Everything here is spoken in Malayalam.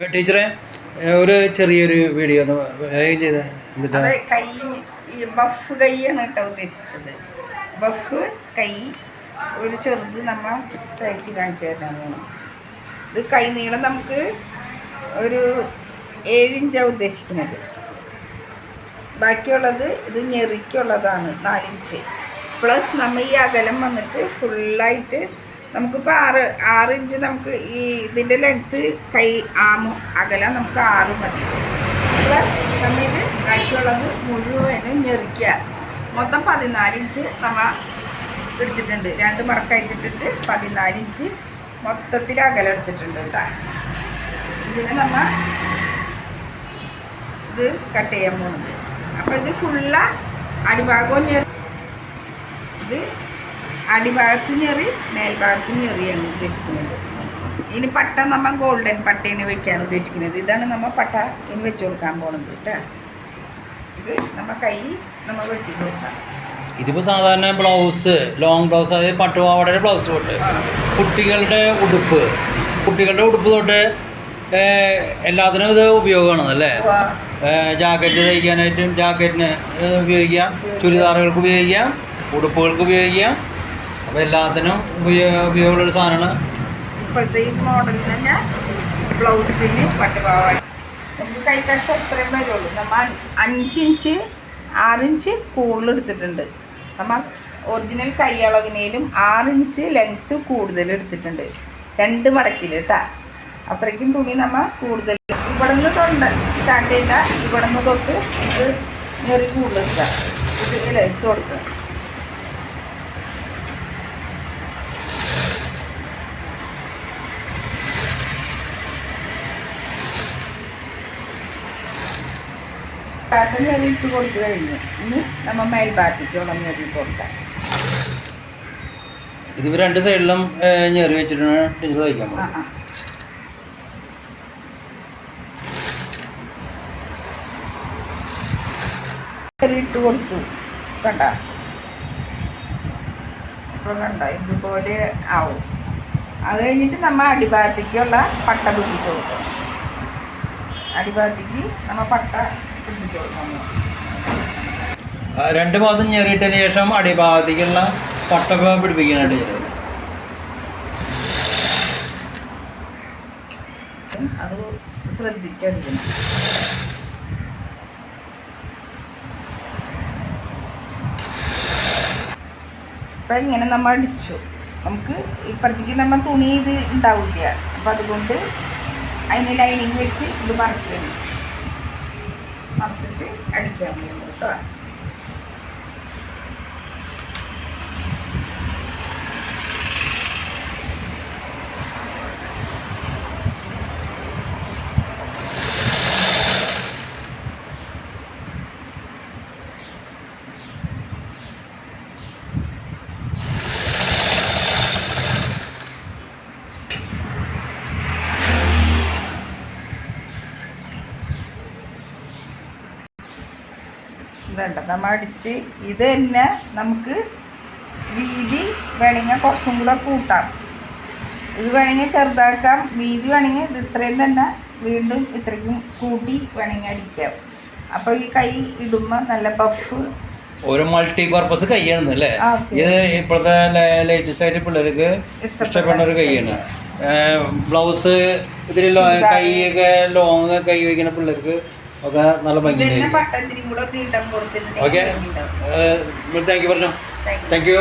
ടീച്ചറെ ഒരു ചെറിയൊരു വീഡിയോ ഒന്ന് വേഗം ചെയ്ത. കൈ ബഫ് കൈയാണ് കേട്ടോ ഉദ്ദേശിച്ചത്. ബഫ് കൈ ഒരു ചെറുത് നമ്മൾ തയ്ച്ച് കാണിച്ചു തരാനാണ് ഇത് കൈ നീളം നമുക്ക് ഒരു ഏഴിഞ്ചാണ് ഉദ്ദേശിക്കുന്നത്. ബാക്കിയുള്ളത് ഇത് ഞെറിക്കുള്ളതാണ് നാലിഞ്ച്. പ്ലസ് നമ്മൾ ഈ അകലം വന്നിട്ട് ഫുള്ളായിട്ട് നമുക്കിപ്പോൾ ആറ് ആറ് ഇഞ്ച് നമുക്ക് ഈ ഇതിന്റെ ലെങ്ത്ത് കൈ ആമ അകലം നമുക്ക് ആറ് മതി. പ്ലസ് നമ്മൾ ഇത് ബാക്കിയുള്ളത് മുഴുവനും ഞെറിക്കുക. മൊത്തം പതിനാല് ഇഞ്ച് നമ്മൾ എടുത്തിട്ടുണ്ട്. രണ്ട് മറക്കഴിച്ചിട്ടിട്ട് പതിനാല് ഇഞ്ച് മൊത്തത്തിൽ അകലം എടുത്തിട്ടുണ്ട് കേട്ടോ ഇതിന് നമ്മൾ ഇത് കട്ട് ചെയ്യാൻ പോകുന്നത് അപ്പോൾ ഇത് ഫുള്ള അടിഭാഗവും ഞെറി ഇത് അടിഭാഗത്ത് ഞെറി മേൽഭാഗത്ത് ഞെറിയാണ് ഉദ്ദേശിക്കുന്നത്. ഇനി പട്ട നമ്മൾ ഗോൾഡൻ പട്ടേന് വെക്കാണ് ഉദ്ദേശിക്കുന്നത്. ഇതാണ് നമ്മൾ പട്ട ഇനി വെച്ച് കൊടുക്കാൻ പോകുന്നത് കേട്ടോ ഇത് നമ്മൾ കൈ നമ്മൾ വെട്ടി കൊടുക്കാം. ഇതിപ്പോൾ സാധാരണ ബ്ലൗസ് ലോങ് ബ്ലൗസ് അതായത് പട്ടുപാവാടയുടെ ബ്ലൗസ് തൊട്ട് കുട്ടികളുടെ ഉടുപ്പ്. കുട്ടികളുടെ ഉടുപ്പ് തൊട്ട് എല്ലാത്തിനും ഇത് ഉപയോഗമാണ് അല്ലേ? ജാക്കറ്റ് തയ്ക്കാനായിട്ടും ജാക്കറ്റിന് ഉപയോഗിക്കാം. ചുരിദാറുകൾക്ക് ഉപയോഗിക്കാം. ഉടുപ്പുകൾക്ക് ഉപയോഗിക്കാം. അപ്പോൾ എല്ലാത്തിനും ഉപയോഗ ഉപയോഗമുള്ളൊരു സാധനമാണ് ഇപ്പോഴത്തെ ഈ മോഡൽ തന്നെ ബ്ലൗസിന് പട്ടുപാവാട. നമുക്ക് എത്രയും വരുള്ളൂ. നമ്മൾ അഞ്ചിഞ്ച് ആറിഞ്ച് കൂടുതൽ എടുത്തിട്ടുണ്ട്. നമ്മൾ ഒറിജിനൽ കൈ അളവിനേലും ആറിഞ്ച് ലെങ്ത്ത് കൂടുതൽ എടുത്തിട്ടുണ്ട്. രണ്ട് മടക്കിൽ കേട്ടാ. അത്രയ്ക്കും തുണി നമ്മൾ കൂടുതൽ ഇവിടെ നിന്ന് തൊണ്ട സ്റ്റാർട്ട് ചെയ്ത ഇവിടെ നിന്ന് തൊട്ട് ഇത് ഞെറി കൂടുതൽ ഇത് ഇല്ലേ കൊടുക്കുക പാറ്റേൺ ഞെറി ഇട്ട് കൊടുത്തു കഴിഞ്ഞു. ഇനി നമ്മൾ മേൽഭാഗത്തേക്കുള്ള ഞെറി ഇട്ട് കൊടുക്കാം. ഇതിപ്പോൾ രണ്ട് സൈഡിലും ഞെറി വെച്ചിട്ടാണ് ടീച്ചർ തയ്ക്കാൻ ആ ഞെറി ഇട്ട് കൊടുത്തു. കണ്ട? ഇപ്പോൾ കണ്ട? ഇതുപോലെ ആവും. അത് കഴിഞ്ഞിട്ട് നമ്മൾ അടിഭാഗത്തേക്കുള്ള പട്ട പിടിച്ചു കൊടുക്കും. അടിഭാഗത്തേക്ക് നമ്മൾ പട്ട രണ്ട് മാസം ഞെറിയിട്ടതിന് ശേഷം അടിഭാഗത്തേക്കുള്ള പട്ടൊക്കെ പിടിപ്പിക്കാനായിട്ട് ചെയ്തത്. ഇപ്പം ഇങ്ങനെ നമ്മൾ അടിച്ചു. നമുക്ക് ഇപ്പുറത്തേക്ക് നമ്മൾ തുണി ഇത് ഉണ്ടാവില്ല. അപ്പം അതുകൊണ്ട് അതിന് ലൈനിങ് വെച്ച് ഇത് മറക്കണം. മറച്ചിട്ട് അടിക്കാൻ പോകുന്നു കേട്ടോ. ഇതുണ്ട് നമ്മൾ അടിച്ച് ഇത് തന്നെ നമുക്ക് വീതി വേണമെങ്കിൽ കുറച്ചും കൂടെ കൂട്ടാം. ഇത് വേണമെങ്കിൽ ചെറുതാക്കാം. വീതി വേണമെങ്കിൽ ഇത് ഇത്രയും തന്നെ വീണ്ടും ഇത്രയ്ക്കും കൂട്ടി വേണമെങ്കിൽ അടിക്കാം. അപ്പോൾ ഈ കൈ ഇടുമ്പോൾ നല്ല ബഫ് ഒരു മൾട്ടി പർപ്പസ് കൈയാണ് അല്ലേ. ഇത് ഇപ്പോഴത്തെ ലേറ്റസ്റ്റ് ആയിട്ട് പിള്ളേർക്ക് ഇഷ്ടപ്പെടുന്ന ഒരു കൈയാണ്. ബ്ലൗസ് ഇതിൽ. കൈയൊക്കെ ലോങ് കൈ വയ്ക്കുന്ന പിള്ളേർക്ക് ഒക്കെ നല്ല കൊടുത്തിട്ടുണ്ടെങ്കിൽ ഓക്കെ. താങ്ക് യു പറഞ്ഞു. Thank you